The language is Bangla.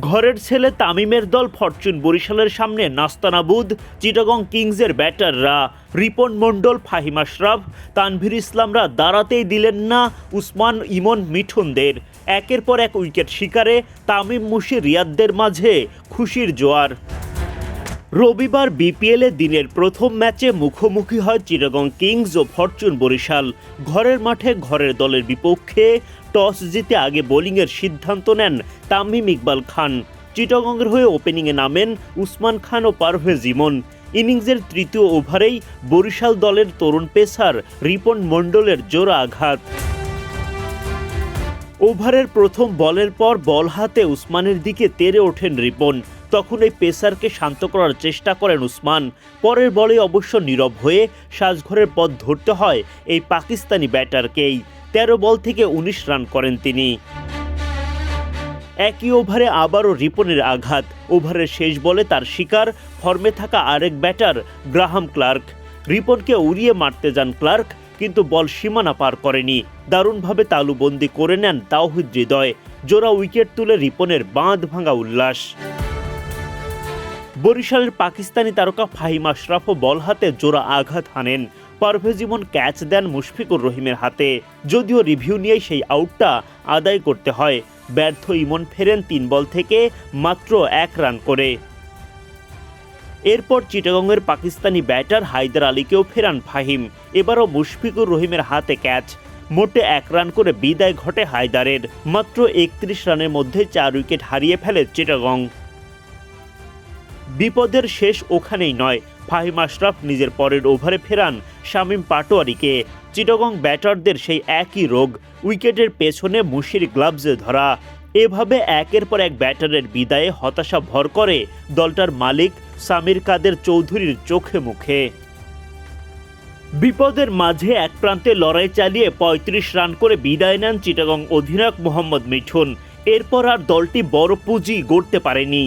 ঘরের ছেলে তামিমের দল ফরচুন বরিশালের সামনে নাস্তানাবুদ চিটাগং কিংসের ব্যাটাররা। রিপন মণ্ডল, ফাহিম আশরাফ, তানভীর ইসলামরা দাঁড়াতেই দিলেন না উসমান ইমন মিঠুনদের। একের পর এক উইকেট শিকারে তামিম মুশি রিয়াদদের মাঝে খুশির জোয়ার। রবিবার বিপিএলে দিনের প্রথম ম্যাচে মুখোমুখি হয় চিটাগং কিংস ও ফরচুন বরিশাল। ঘরের মাঠে ঘরের দলের বিপক্ষে টস জিতে আগে বোলিংয়ের সিদ্ধান্ত নেন তামিম ইকবাল খান। চিটাগংয়ের হয়ে ওপেনিংয়ে নামেন উসমান খান ও পারভেজ ইমন। ইনিংসের তৃতীয় ওভারেই বরিশাল দলের তরুণ পেসার রিপন মণ্ডলের জোড়া আঘাত। ওভারের প্রথম বলের পর বল হাতে উসমানের দিকে তেরে ওঠেন রিপন। তখন এই পেসারকে শান্ত করার চেষ্টা করেন উসমান। পরের বলে অবশ্য নীরব হয়ে সাজঘরের পথ ধরতে হয় এই পাকিস্তানি ব্যাটারকেই। তেরো বল থেকে উনিশ রান করেন তিনি। একই ওভারে আবারও রিপনের আঘাত। ওভারের শেষ বলে তার শিকার, ফর্মে থাকা আরেক ব্যাটার, গ্রাহাম ক্লার্ক। রিপনকে উড়িয়ে মারতে যান ক্লার্ক, কিন্তু বল সীমানা পার করেনি। দারুণভাবে তালুবন্দি করে নেন তাওহিদ হৃদয়। জোড়া উইকেট তুলে রিপনের বাঁধ ভাঙা উল্লাস। বরিশালের পাকিস্তানি তারকা ফাহিম আশরাফও বল হাতে জোড়া আঘাত হানেন। পারভেজ ইমন ক্যাচ দেন মুশফিকুর রহিমের হাতে। যদিও রিভিউ নিয়ে সেই আউটটা আদায় করতে হয়। ব্যর্থ ইমন ফেরেন তিন বল থেকে মাত্র এক রান করে। এরপর চিটাগংয়ের পাকিস্তানি ব্যাটার হায়দার আলীকেও ফেরান ফাহিম। এবারও মুশফিকুর রহিমের হাতে ক্যাচ। মোটে এক রান করে বিদায় ঘটে হায়দারের। মাত্র একত্রিশ রানের মধ্যে চার উইকেট হারিয়ে ফেলে চিটাগং। বিপদের শেষ ওখানেই নয় ফাহিম আশরাফ নিজের পরের ওভারে ফেরান শামীম পাটোয়ারিকে। চিটাগং ব্যাটারদের সেই একই রোগ, উইকেটের পেছনে মুশির গ্লাভসে ধরা। এভাবে একের পর এক ব্যাটারের বিদায়ে হতাশা ভর করে দলটার মালিক সামির কাদের চৌধুরীর চোখে মুখে। বিপদের মাঝে এক প্রান্তে লড়াই চালিয়ে ৩৫ রান করে বিদায় নেন চিটাগং অধিনায়ক মোহাম্মদ মিঠুন। এরপর আর দলটি বড় পুঁজি গড়তে পারেনি।